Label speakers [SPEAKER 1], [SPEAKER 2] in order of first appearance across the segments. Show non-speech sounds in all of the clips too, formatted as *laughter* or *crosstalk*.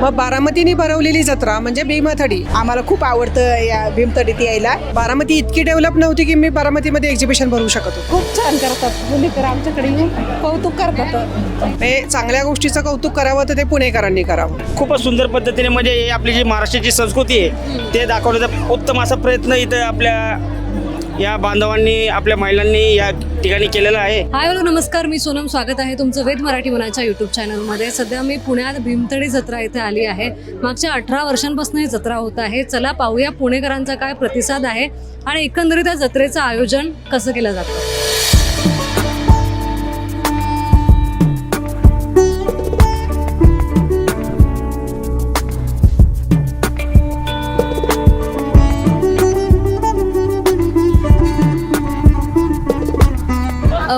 [SPEAKER 1] मग बारामतीने भरवलेली जत्रा म्हणजे भीमाथडी.
[SPEAKER 2] आम्हाला खूप आवडतं या भीमतडीत यायला.
[SPEAKER 1] बारामती इतकी डेव्हलप नव्हती की मी बारामतीमध्ये एक्झिबिशन भरू शकत होतो.
[SPEAKER 2] खूप छान करतात. मुली तर आमच्याकडे येऊन कौतुक करतात.
[SPEAKER 1] हे चांगल्या गोष्टीचं कौतुक करावं तर ते पुणेकरांनी करावं.
[SPEAKER 3] खूपच सुंदर पद्धतीने म्हणजे आपली जी महाराष्ट्राची संस्कृती आहे ते दाखवण्याचा उत्तम असा प्रयत्न इथं आपल्या या बांधवांनी आपल्या महिलांनी या ठिकाणी केलेलं आहे.
[SPEAKER 4] हाय हॅलो नमस्कार. मी सोनम स्वागत आहे तुमचं वेद मराठी मनाच्या यूट्यूब चॅनलमध्ये सध्या मी पुण्यात भीमतडी जत्रा इथे आली आहे. मागच्या अठरा वर्षांपासून ही जत्रा होत आहे. चला पाहूया पुणेकरांचा काय प्रतिसाद आहे आणि एकंदरीत या जत्रेचं आयोजन कसं केलं जातं.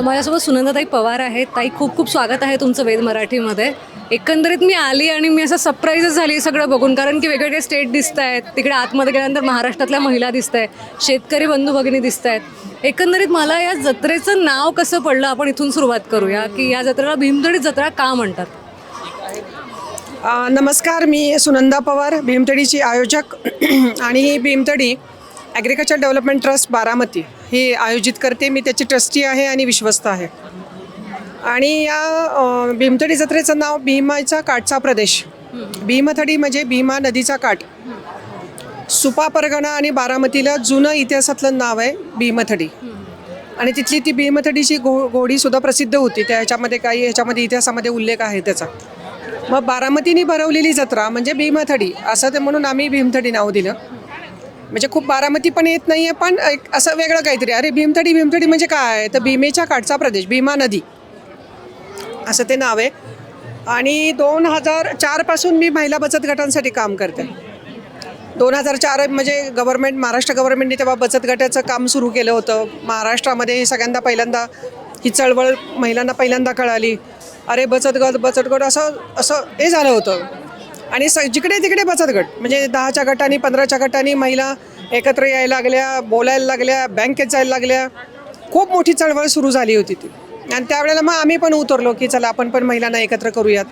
[SPEAKER 4] माझ्यासोबत सुनंदाताई पवार आहेत. ताई खूप खूप स्वागत आहे तुमचं वेद मराठीमध्ये. एकंदरीत मी आली आणि मी असं सरप्राईजच झाली सगळं बघून. कारण की वेगवेगळे स्टेट दिसत आहेत तिकडे आतमध्ये गेल्यानंतर महाराष्ट्रातल्या महिला दिसत आहेत शेतकरी बंधू भगिनी दिसत आहेत एकंदरीत मला या जत्रेचं नाव कसं पडलं? आपण इथून सुरुवात करूया की या जत्रेला भीमतडी जत्रा का म्हणतात?
[SPEAKER 1] नमस्कार. मी सुनंदा पवार भीमतडीची आयोजक *clears throat* आणि ही Bhimthadi agriculture development trust Baramati ही आयोजित करते. मी त्याची ट्रस्टी आहे आणि विश्वस्त आहे. आणि या भीमथडी जत्रेचं नाव भीमाचा काठचा प्रदेश. भीमथडी म्हणजे भीमा नदीचा काठ. सुपा परगणा आणि बारामतीला जुनं इतिहासातलं नाव आहे भीमथडी. आणि तिथली ती भीमथडीची घो घोडीसुद्धा प्रसिद्ध होती. त्या ह्याच्यामध्ये काही ह्याच्यामध्ये इतिहासामध्ये उल्लेख आहे त्याचा. मग बारामतीने भरवलेली जत्रा म्हणजे भीमथडी. असं ते म्हणून आम्ही भीमथडी नाव दिलं. म्हणजे खूप बारामती पण येत नाही आहे पण एक असं वेगळं काहीतरी. अरे भीमथडी भीमथडी म्हणजे काय? तर भीमेच्या काठचा प्रदेश भीमा नदी. असं ते नाव आहे. आणि दोन हजार चारपासून मी महिला बचत गटांसाठी काम करते. दोन हजार चार म्हणजे गव्हर्मेंट महाराष्ट्र गव्हर्मेंटने तेव्हा बचत गटाचं काम सुरू केलं होतं. महाराष्ट्रामध्ये सगळ्यांदा पहिल्यांदा ही चळवळ महिलांना पहिल्यांदा कळाली. अरे बचत गट बचत गट असं असं हे झालं होतं. आणि स जिकडे तिकडे बचत गट म्हणजे दहाच्या गटाने पंधराच्या गटाने महिला एकत्र यायला लागल्या बोलायला लागल्या बँकेत जायला लागल्या. खूप मोठी चळवळ सुरू झाली होती ती. आणि त्यावेळेला मग आम्ही पण उतरलो की चला आपण पण महिलांना एकत्र करूयात.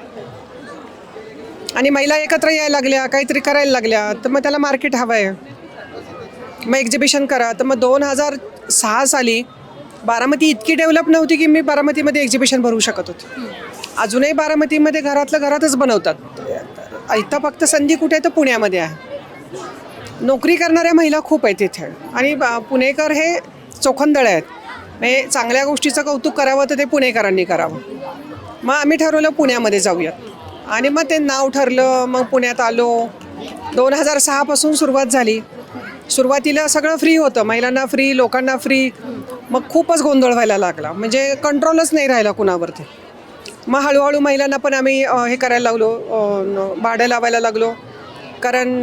[SPEAKER 1] आणि महिला एकत्र यायला लागल्या काहीतरी करायला लागल्या तर मग त्याला मार्केट हवं आहे मग एक्झिबिशन करा. तर मग दोन हजार सहा साली बारामती इतकी डेव्हलप नव्हती की मी बारामतीमध्ये एक्झिबिशन भरू शकत होते. अजूनही बारामतीमध्ये घरातलं घरातच बनवतात. इथं फक्त संधी कुठे आहे? तर पुण्यामध्ये आहे. नोकरी करणाऱ्या महिला खूप आहेत तिथे आणि बा- पुणेकर हे चोखंदळ आहेत. म्हणजे चांगल्या गोष्टीचं कौतुक करावं तर ते पुणेकरांनी करावं. मग आम्ही ठरवलं पुण्यामध्ये जाऊयात. आणि मग ते नाव ठरलं मग पुण्यात आलो. दोन हजार सहापासून सुरुवात झाली. सुरुवातीला सगळं फ्री होतं. महिलांना फ्री लोकांना फ्री मग खूपच गोंधळ व्हायला लागला. म्हणजे कंट्रोलच नाही राहिला कुणावरती. मग हळूहळू महिलांना पण आम्ही हे करायला लागलो. भाडं लावायला लागलो. कारण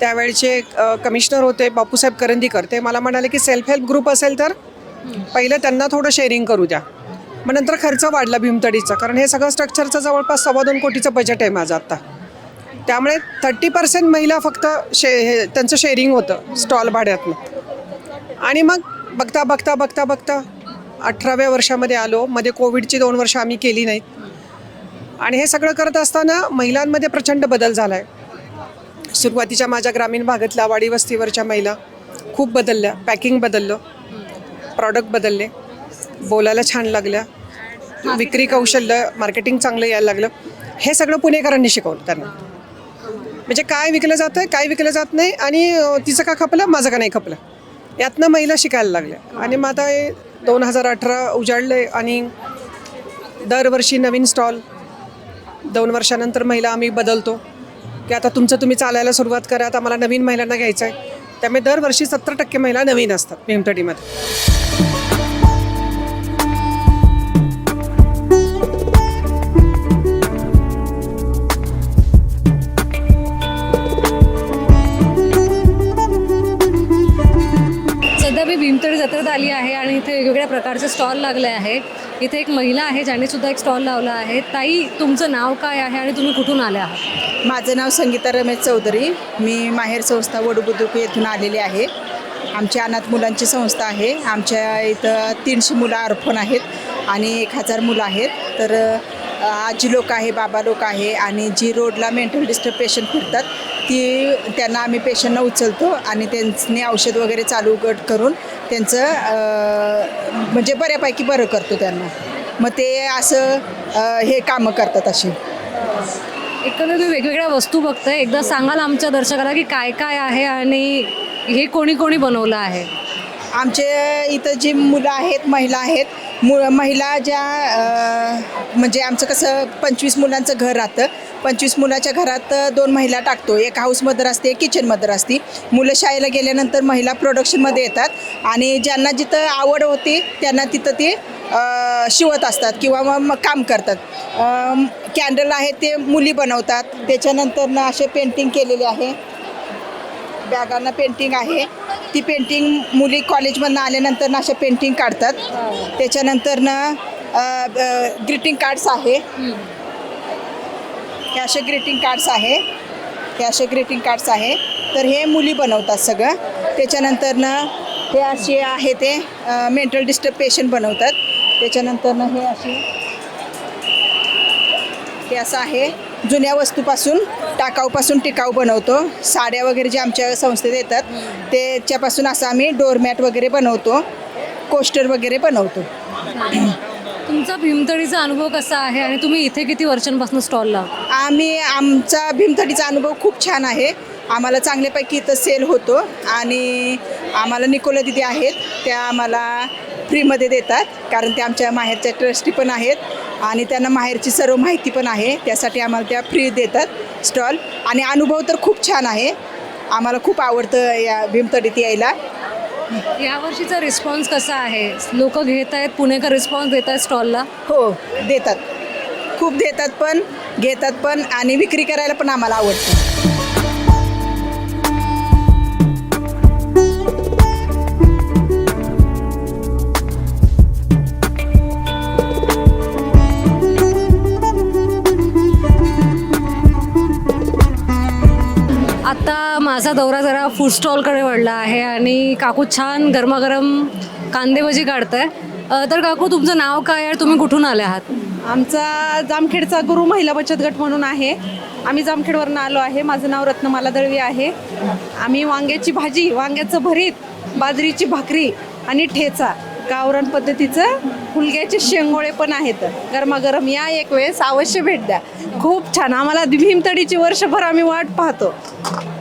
[SPEAKER 1] त्यावेळचे कमिशनर होते बापूसाहेब करंदीकर. ते मला म्हणाले की सेल्फ हेल्प ग्रुप असेल तर पहिलं त्यांना थोडं शेअरिंग करू द्या. मग नंतर खर्च वाढला भीमतडीचा. कारण हे सगळं स्ट्रक्चरचं जवळपास सव्वा दोन कोटीचं बजेट आहे माझं आत्ता त्यामुळे थर्टी पर्सेंट महिला फक्त शे हे त्यांचं शेअरिंग होतं स्टॉल भाड्यातनं. आणि मग बघता बघता बघता बघता अठराव्या वर्षामध्ये आलो. मध्ये कोविडची दोन वर्ष आम्ही केली नाहीत. आणि हे सगळं करत असताना महिलांमध्ये प्रचंड बदल झाला आहे सुरुवातीच्या माझ्या ग्रामीण भागातल्या वाडी वस्तीवरच्या महिला खूप बदलल्या. पॅकिंग बदललं. प्रॉडक्ट बदलले. बोलायला छान लागल्या. विक्री कौशल्य मार्केटिंग चांगलं यायला लागलं. हे सगळं पुणेकरांनी शिकवलं त्यांना. म्हणजे काय विकलं जातं काय विकलं जात नाही आणि तिचं का खपलं माझं का नाही खपलं? यातनं महिला शिकायला लागल्या. आणि मग आता हे दोन हजार अठरा उजाडले आणि दरवर्षी नवीन स्टॉल दोन वर्षानंतर महिला आम्ही बदलतो. की आता तुमचं तुम्ही चालायला सुरुवात करा आता मला नवीन महिलांना घ्यायचं आहे त्यामुळे दरवर्षी सत्तर टक्के महिला नवीन असतात भीमतडीमध्ये
[SPEAKER 4] वेगवेगळ्या प्रकारचे स्टॉल लागले आहे इथे एक महिला आहे ज्याने सुद्धा एक स्टॉल लावला आहे. ताई तुमचं नाव काय आहे आणि तुम्ही कुठून आले आहात?
[SPEAKER 2] माझं नाव संगीता रमेश चौधरी. मी माहेर संस्था वडुबुद्रुक येथून आलेली आहे. आमची अनाथ मुलांची संस्था आहे. आमच्या इथं तीनशे मुलं अर्पण आहेत आणि एक हजार मुलं आहेत. तर आजी लोक आहे बाबा लोक आहे आणि जी रोडला मेंटल डिस्टर्ब पेशंट फिरतात ती त्यांना आम्ही पेशंटना उचलतो आणि त्यांनी औषध वगैरे चालू गट करून त्यांचं म्हणजे बऱ्यापैकी बरं करतो त्यांना. मग ते असं हे कामं करतात अशी.
[SPEAKER 4] एकंदर तुम्ही वेगवेगळ्या वस्तू बघताय. एकदा सांगाल आमच्या दर्शकाला की काय काय आहे आणि हे कोणी कोणी बनवलं आहे?
[SPEAKER 2] आमचे इथं जी मुलं आहेत महिला आहेत मु महिला ज्या म्हणजे आमचं कसं पंचवीस मुलांचं घर राहतं. पंचवीस मुलाच्या घरात दोन महिला टाकतो. एक हाऊस मदर असते एक किचन मदर असते. मुलं शाळेला गेल्यानंतर महिला प्रोडक्शनमध्ये येतात. आणि ज्यांना जिथं आवड होती त्यांना तिथं ते शिवत असतात किंवा मग मग काम करतात. कॅन्डल आहे ते मुली बनवतात. त्याच्यानंतर ना असे पेंटिंग केलेले आहे. बॅगांना पेंटिंग आहे. ती पेंटिंग मुली कॉलेजमधनं आल्यानंतर ना अशा पेंटिंग काढतात. त्याच्यानंतरनं ग्रीटिंग कार्ड्स आहे. हे असे ग्रीटिंग कार्ड्स आहे. हे असे ग्रीटिंग कार्ड्स आहे. तर हे मुली बनवतात सगळं. त्याच्यानंतरनं हे असे आहे ते मेंटल डिस्टर्ब पेशंट बनवतात. त्याच्यानंतरनं हे असे हे असं आहे. जुन्या वस्तूपासून टाकाऊपासून टिकाऊ बनवतो. साड्या वगैरे जे आमच्या संस्थेत येतात त्याच्यापासून असं आम्ही डोरमॅट वगैरे बनवतो. कोस्टर वगैरे बनवतो.
[SPEAKER 4] तुमचा भीमतडीचा अनुभव कसा आहे आणि तुम्ही इथे किती वर्षांपासून स्टॉल लावता
[SPEAKER 2] आम्ही आमचा भीमथडीचा अनुभव खूप छान आहे. आम्हाला चांगल्यापैकी इथं सेल होतो आणि आम्हाला निकोला दिदी आहेत त्या आम्हाला फ्रीमध्ये देतात कारण त्या आमच्या माहेरच्या ट्रस्टी पण आहेत. आणि त्यांना माहेरची सर्व माहिती पण आहे. त्यासाठी आम्हाला त्या फ्री देतात स्टॉल. आणि अनुभव तर खूप छान आहे. आम्हाला खूप आवडतं या भीमतडीत यायला.
[SPEAKER 4] या वर्षीचा रिस्पॉन्स कसा आहे? लोक घेत आहेत पुणेकर रिस्पॉन्स देत आहेत स्टॉलला?
[SPEAKER 2] हो देतात. खूप देतात पण घेतात पण आणि विक्री करायला पण आम्हाला आवडतं.
[SPEAKER 4] आत्ता माझा दौरा जरा फूड स्टॉलकडे वळला आहे आणि काकू छान गरमागरम कांदे भजी आहे तर काकू तुमचं नाव काय आहे? तुम्ही कुठून आले आहात?
[SPEAKER 5] आमचा जामखेडचा गुरु महिला बचत गट म्हणून आहे. आम्ही जामखेडवरनं आलो आहे. माझं नाव रत्नमाला दळवी आहे. आम्ही वांग्याची भाजी वांग्याचं भरीत बाजरीची भाकरी आणि ठेचा गावरान पद्धतीचं फुलग्याचे शेंगोळे पण आहेत. गरमागरम या एक वेळेस अवश्य भेट द्या. खूप छान. आम्हाला भीमतडीची वर्षभर आम्ही वाट पाहतो.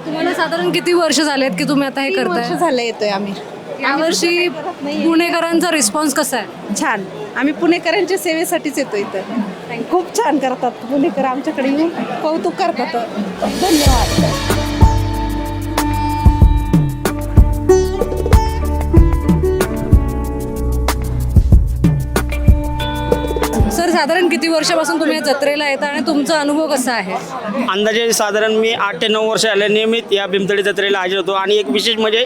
[SPEAKER 4] तुम्हाला साधारण किती वर्ष झालेत की तुम्ही आता हे
[SPEAKER 5] तीन वर्ष
[SPEAKER 4] करताय
[SPEAKER 5] झालं येतोय आम्ही.
[SPEAKER 4] यावर्षी पुणेकरांचा रिस्पॉन्स कसा आहे?
[SPEAKER 5] छान. आम्ही पुणेकरांच्या सेवेसाठीच येतो इथं. खूप छान करतात पुणेकर आमच्याकडे येऊन कौतुक करतात. धन्यवाद.
[SPEAKER 4] साधारण किती वर्षापासून तुम्ही या जत्रेला येता आणि तुमचा अनुभव कसा आहे?
[SPEAKER 3] अंदाजे साधारण मी आठ ते नऊ वर्ष आले नियमित या भीमतडी जत्रेला हजर होतो. आणि एक विशेष म्हणजे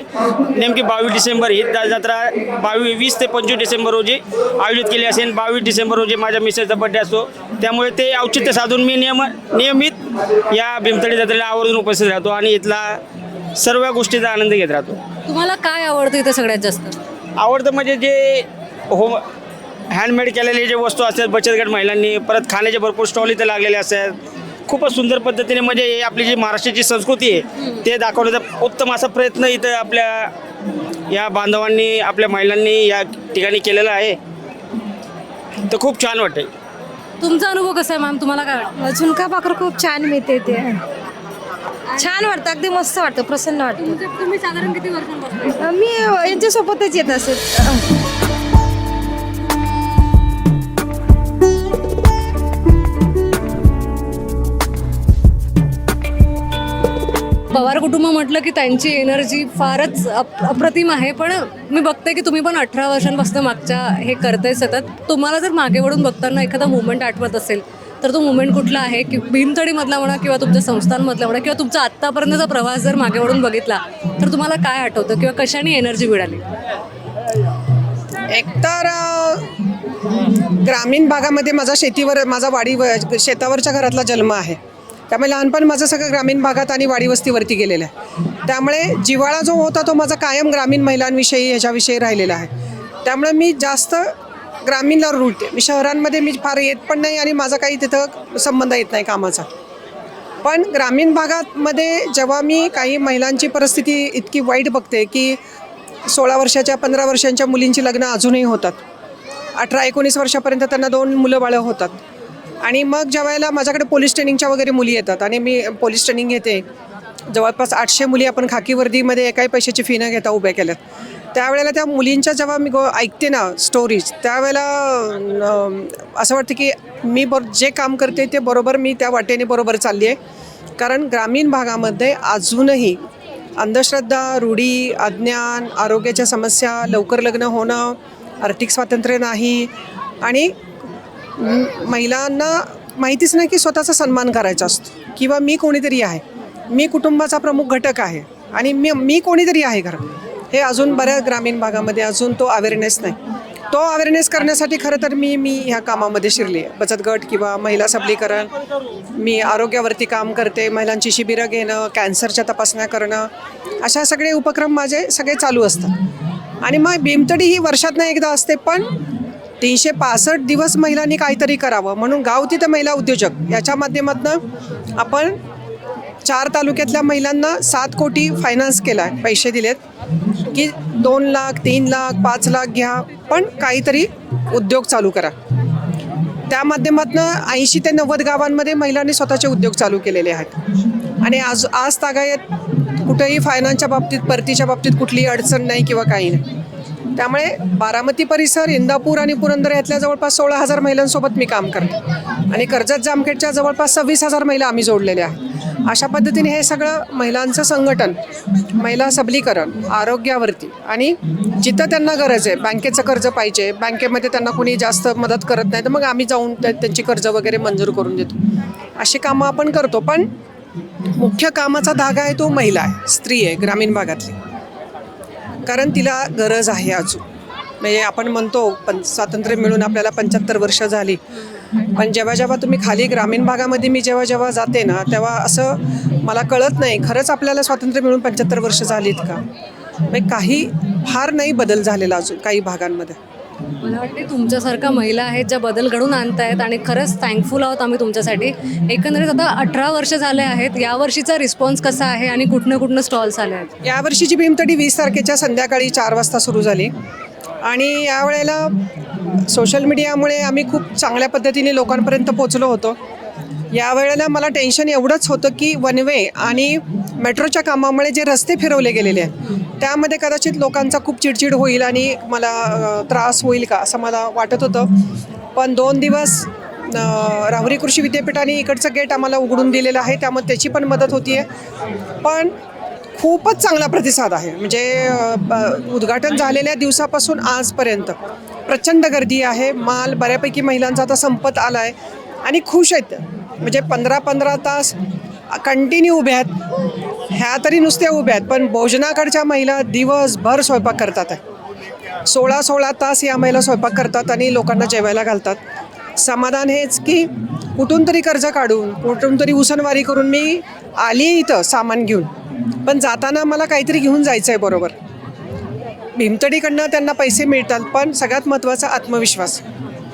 [SPEAKER 3] नेमकी बावीस डिसेंबर ही जत्रा बावीस वीस ते पंचवीस डिसेंबर रोजी आयोजित केली असेल. बावीस डिसेंबर रोजी माझ्या मिसेसचा बड्डे असतो. त्यामुळे ते औचित्य साधून मी नियम नियमित या भीमतडी जत्रेला आवर्जून उपस्थित राहतो आणि इथला सर्व गोष्टीचा आनंद घेत राहतो.
[SPEAKER 4] तुम्हाला काय आवडतं इथे सगळ्यात जास्त?
[SPEAKER 3] आवडतं म्हणजे जे होम हँडमेड केलेले जे वस्तू असतात बचत गट महिलांनी परत खाण्याचे भरपूर स्टॉल इथे लागलेले असतात. खूपच सुंदर पद्धतीने म्हणजे हे आपली जी महाराष्ट्राची संस्कृती आहे ते दाखवण्याचा उत्तम असा प्रयत्न इथं आपल्या या बांधवांनी आपल्या महिलांनी या ठिकाणी केलेला आहे. तर खूप छान वाटते
[SPEAKER 4] तुमचा अनुभव कसा आहे मॅम? तुम्हाला काय वाटतं?
[SPEAKER 6] झुणका भाकर खूप छान मिळते ते छान वाटतं अगदी मस्त वाटतं प्रसन्न वाटतं.
[SPEAKER 4] तुम्ही साधारण किती वर्षांपासून?
[SPEAKER 6] मी यांच्यासोबतच येत असत
[SPEAKER 4] पवार कुटुंब म्हटलं की त्यांची एनर्जी फारच अप अप्रतिम आहे पण मी बघते की तुम्ही पण अठरा वर्षांपासून मागच्या हे करताय सतत. तुम्हाला जर मागे वळून बघताना एखादा मुवमेंट आठवत असेल तर तो मुवमेंट कुठला आहे? की भीमतडीमधला म्हणा किंवा तुमच्या संस्थांमधला म्हणा किंवा तुमचा आत्तापर्यंतचा प्रवास जर मागे वळून बघितला तर तुम्हाला काय आठवतं किंवा कशाने एनर्जी मिळाली?
[SPEAKER 1] एकतर ग्रामीण भागामध्ये माझा शेतीवर माझा वाडी शेतावरच्या घरातला जन्म आहे. त्यामुळे लहानपण माझं सगळं ग्रामीण भागात आणि वाडी वस्तीवरती गेलेलं आहे. त्यामुळे जिव्हाळा जो होता तो माझा कायम ग्रामीण महिलांविषयी ह्याच्याविषयी राहिलेला आहे. त्यामुळे मी जास्त ग्रामीणला रुळते. मी शहरांमध्ये मी फार येत पण नाही आणि माझा काही तिथं संबंध येत नाही कामाचा. पण ग्रामीण भागामध्ये जेव्हा मी काही महिलांची परिस्थिती इतकी वाईट बघते की सोळा वर्षाच्या पंधरा वर्षांच्या मुलींची लग्न अजूनही होतात. अठरा एकोणीस वर्षापर्यंत त्यांना दोन मुलं बाळं होतात. आणि मग ज्या वेळेला माझ्याकडे पोलीस ट्रेनिंगच्या वगैरे मुली येतात आणि मी पोलीस ट्रेनिंग घेते जवळपास आठशे मुली आपण खाकी वर्दीमध्ये एकाही पैशाची फी न घेता उभ्या केल्यात. त्यावेळेला त्या मुलींच्या जेव्हा मी गो ऐकते ना स्टोरीज त्यावेळेला असं वाटतं की मी बर जे काम करते ते बरोबर मी त्या वाटेने बरोबर चालली आहे. कारण ग्रामीण भागामध्ये अजूनही अंधश्रद्धा रूढी अज्ञान आरोग्याच्या समस्या लवकर लग्न होणं आर्थिक स्वातंत्र्य नाही आणि महिलांना माहितीच नाही की स्वतःचा सन्मान करायचा असतो. किंवा मी कोणीतरी आहे. मी कुटुंबाचा प्रमुख घटक आहे. आणि मी मी कोणीतरी आहे घरात. हे अजून बऱ्याच ग्रामीण भागामध्ये अजून तो अवेअरनेस नाही. तो अवेअरनेस करण्यासाठी खरं तर मी मी ह्या कामामध्ये शिरले बचत गट किंवा महिला सबलीकरण. मी आरोग्यावरती काम करते. महिलांची शिबिरं घेणं कॅन्सरच्या तपासण्या करणं. अशा सगळे उपक्रम माझे सगळे चालू असतात. आणि मग भीमतडी ही वर्षातनं एकदा असते पण तीनशे पासष्ट दिवस महिलांनी काहीतरी करावं. म्हणून गाव तिथं महिला उद्योजक. याच्या माध्यमातून आपण चार तालुक्यातल्या महिलांना सात कोटी फायनान्स केला आहे पैसे दिलेत. की दोन लाख तीन लाख पाच लाख घ्या. पण काहीतरी उद्योग चालू करा. त्या माध्यमातून ऐंशी ते नव्वद गावांमध्ये महिलांनी स्वतःचे उद्योग चालू केलेले आहेत. आणि आज आज तागायत कुठेही फायनान्सच्या बाबतीत परतीच्या बाबतीत कुठलीही अडचण नाही किंवा काही नाही. त्यामुळे बारामती परिसर इंदापूर आणि पुरंदर यातल्या जवळपास सोळा हजार महिलांसोबत मी काम करते. आणि कर्जत जामखेडच्या जवळपास सव्वीस हजार महिला आम्ही जोडलेल्या आहेत. अशा पद्धतीने हे सगळं महिलांचं संघटन महिला सबलीकरण आरोग्यावरती आणि जिथं त्यांना गरज आहे बँकेचं कर्ज पाहिजे बँकेमध्ये त्यांना कुणी जास्त मदत करत नाही तर मग आम्ही जाऊन त्यांची कर्ज वगैरे मंजूर करून देतो. अशी कामं आपण करतो पण मुख्य कामाचा धागा आहे तो महिला आहे स्त्री आहे ग्रामीण भागातली. कारण तिला गरज आहे अजून. म्हणजे आपण म्हणतो पण स्वातंत्र्य मिळून आपल्याला पंच्याहत्तर वर्ष झाली. पण जेव्हा जेव्हा तुम्ही खाली ग्रामीण भागामध्ये मी जेव्हा जेव्हा जाते ना तेव्हा असं मला कळत नाही खरंच आपल्याला स्वातंत्र्य मिळून पंच्याहत्तर वर्ष झालीत का? म्हणजे काही फार नाही बदल झालेला अजून काही भागांमध्ये.
[SPEAKER 4] मला वाटते तुमच्यासारख्या महिला आहेत ज्या बदल घडून आणतायत आणि खरंच थँकफुल आहोत आम्ही तुमच्यासाठी. एकंदरीत आता अठरा वर्ष झाले आहेत. यावर्षीचा रिस्पॉन्स कसा आहे आणि कुठनं कुठनं स्टॉल्स आले आहेत?
[SPEAKER 1] यावर्षीची भीमतडी वीस तारखेच्या संध्याकाळी चार वाजता सुरू झाली. आणि यावेळेला सोशल मीडियामुळे आम्ही खूप चांगल्या पद्धतीने लोकांपर्यंत पोचलो होतो. यावेळेला मला टेन्शन एवढंच होतं की वन वे आणि मेट्रोच्या कामामुळे जे रस्ते फिरवले गेलेले आहेत त्यामध्ये कदाचित लोकांचा खूप चिडचिड होईल आणि मला त्रास होईल का असं मला वाटत होतं. पण दोन दिवस राहुरी कृषी विद्यापीठाने इकडचं गेट आम्हाला उघडून दिलेलं आहे त्यामुळे त्याची पण मदत होती आहे पण खूपच चांगला प्रतिसाद आहे. म्हणजे ब- उद्घाटन झालेल्या दिवसापासून आजपर्यंत प्रचंड गर्दी आहे माल बऱ्यापैकी महिलांचा आता संपत आला आहे आणि खुश आहेत. म्हणजे पंधरा पंधरा तास कंटिन्यू उभ्या आहेत. ह्या तरी नुसत्या उभ्या आहेत पण भोजनाकडच्या महिला दिवसभर स्वयंपाक करतात आहे. सोळा सोळा तास या महिला स्वयंपाक करतात आणि लोकांना जेवायला घालतात. समाधान हेच की कुठून तरी कर्ज काढून कुठून तरी उसनवारी करून मी आली इथं सामान घेऊन. पण जाताना मला काहीतरी घेऊन जायचं आहे बरोबर. भीमतडीकडनं त्यांना पैसे मिळतात पण सगळ्यात महत्त्वाचा आत्मविश्वास.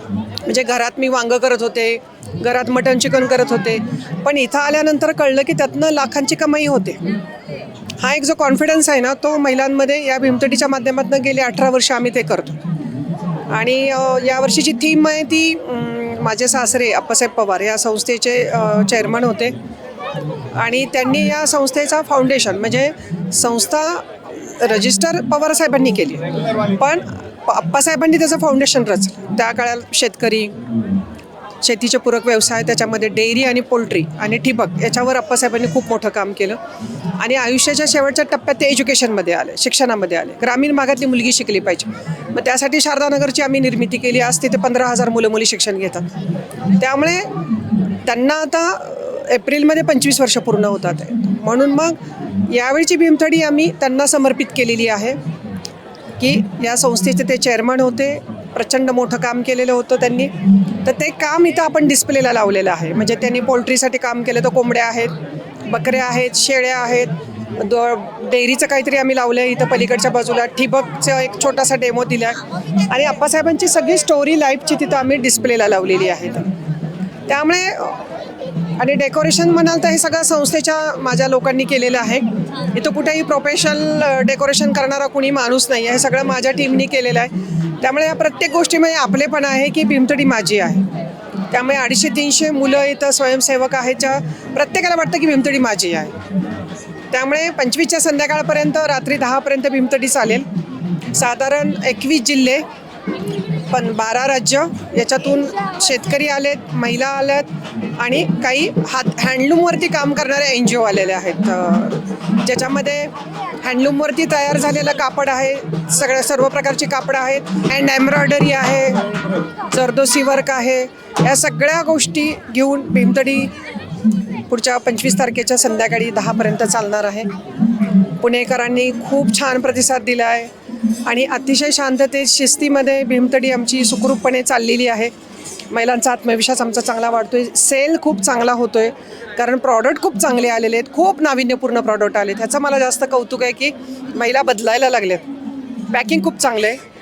[SPEAKER 1] म्हणजे घरात मी वांगं करत होते घरात मटन चिकन करत होते. पण इथं आल्यानंतर कळलं की त्यातनं लाखांची कमाई होते. हा एक जो कॉन्फिडन्स आहे ना तो महिलांमध्ये या भीमतटीच्या माध्यमातून गेले अठरा वर्ष आम्ही ते करतो. आणि यावर्षीची थीम आहे ती माझे सासरे अप्पासाहेब पवार या संस्थेचे चेअरमन होते. आणि त्यांनी या संस्थेचा फाउंडेशन म्हणजे संस्था रजिस्टर पवारसाहेबांनी केली. पण प- अप्पासाहेबांनी त्याचं फाउंडेशन रचलं. त्या काळात शेतकरी शेतीचे पूरक व्यवसाय त्याच्यामध्ये डेअरी आणि पोल्ट्री आणि ठिबक याच्यावर अप्पासाहेबांनी खूप मोठं काम केलं. आणि आयुष्याच्या शेवटच्या टप्प्यात ते एज्युकेशनमध्ये आले शिक्षणामध्ये आले. ग्रामीण भागातली मुलगी शिकली पाहिजे. मग त्यासाठी शारदानगरची आम्ही निर्मिती केली. आज तिथे पंधरा हजार मुलं मुली शिक्षण घेतात. त्यामुळे त्यांना आता एप्रिलमध्ये पंचवीस वर्ष पूर्ण होतात. आहे म्हणून मग यावेळची भीमथडी आम्ही त्यांना समर्पित केलेली आहे की या संस्थेचे ते चेअरमन होते. प्रचंड मोठं काम केलेलं होतं त्यांनी. तर ते काम इथं आपण डिस्प्लेला लावलेलं आहे. म्हणजे त्यांनी पोल्ट्रीसाठी काम केलं तर कोंबड्या आहेत बकऱ्या आहेत शेळ्या आहेत. दो डेअरीचं काहीतरी आम्ही लावलं आहे इथं पलीकडच्या बाजूला. ठिबकचं एक छोटासा डेमो दिला आहे आणि आप्पासाहेबांची सगळी स्टोरी लाईफची तिथं आम्ही डिस्प्लेला लावलेली आहे. त्यामुळे आणि डेकोरेशन म्हणाल तर हे सगळं संस्थेच्या माझ्या लोकांनी केलेलं आहे. इथं कुठेही प्रोफेशनल डेकोरेशन करणारा कुणी माणूस नाही आहे. हे सगळं माझ्या टीमनी केलेलं आहे. त्यामुळे या प्रत्येक गोष्टीमध्ये आपलेपण आहे की भीमतडी माझी आहे. त्यामुळे अडीचशे तीनशे मुलं इथं स्वयंसेवक आहेत ज्या प्रत्येकाला वाटतं की भीमतडी माझी आहे. त्यामुळे पंचवीसच्या संध्याकाळपर्यंत रात्री दहापर्यंत भीमतडी चालेल. साधारण एकवीस जिल्हे पण बारा राज्य याच्यातून शेतकरी आलेत महिला आल्यात आणि काही हात हँडलूमवरती काम करणाऱ्या एन जी ओ आलेले आहेत. ज्याच्यामध्ये हँडलूमवरती तयार झालेलं कापड आहे सगळ्या सर्व प्रकारची कापडं आहेत अँड एम्ब्रॉयडरी आहे जरदोसी वर्क आहे. या सगळ्या गोष्टी घेऊन भीमतडी पुढच्या पंचवीस तारखेच्या संध्याकाळी दहापर्यंत चालणार आहे. पुणेकरांनी खूप छान प्रतिसाद दिला आहे आणि अतिशय शांततेत शिस्तीमध्ये भीमतडी आमची सुखरूपपणे चाललेली आहे. महिलांचा आत्मविश्वास आमचा चांगला वाढतोय. सेल खूप चांगला होतोय. कारण प्रॉडक्ट खूप चांगले आलेले आहेत. खूप नाविन्यपूर्ण प्रॉडक्ट आले ह्याचं मला जास्त कौतुक आहे की महिला बदलायला लागल्यात. पॅकिंग खूप चांगलं आहे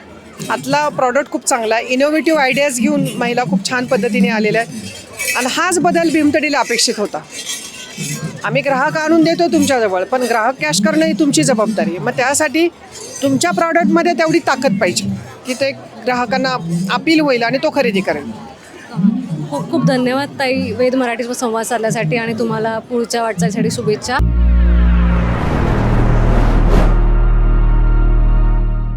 [SPEAKER 1] आतला प्रॉडक्ट खूप चांगला आहे. इनोव्हेटिव्ह आयडियाज घेऊन महिला खूप छान पद्धतीने आलेल्या आहेत. आणि हाच बदल भीमतडीला अपेक्षित होता. आम्ही ग्राहक आणून देतो तुमच्याजवळ पण ग्राहक कॅश करणं ही तुमची जबाबदारी आहे. मग त्यासाठी तुमच्या प्रॉडक्टमध्ये तेवढी ताकद पाहिजे की ते ग्राहकांना अपील होईल आणि तो खरेदी करेल.
[SPEAKER 4] खूप खूप धन्यवाद ताई. वेद मराठीवर संवाद साधल्यासाठी आणि तुम्हाला पुढच्या वाटचालीसाठी शुभेच्छा.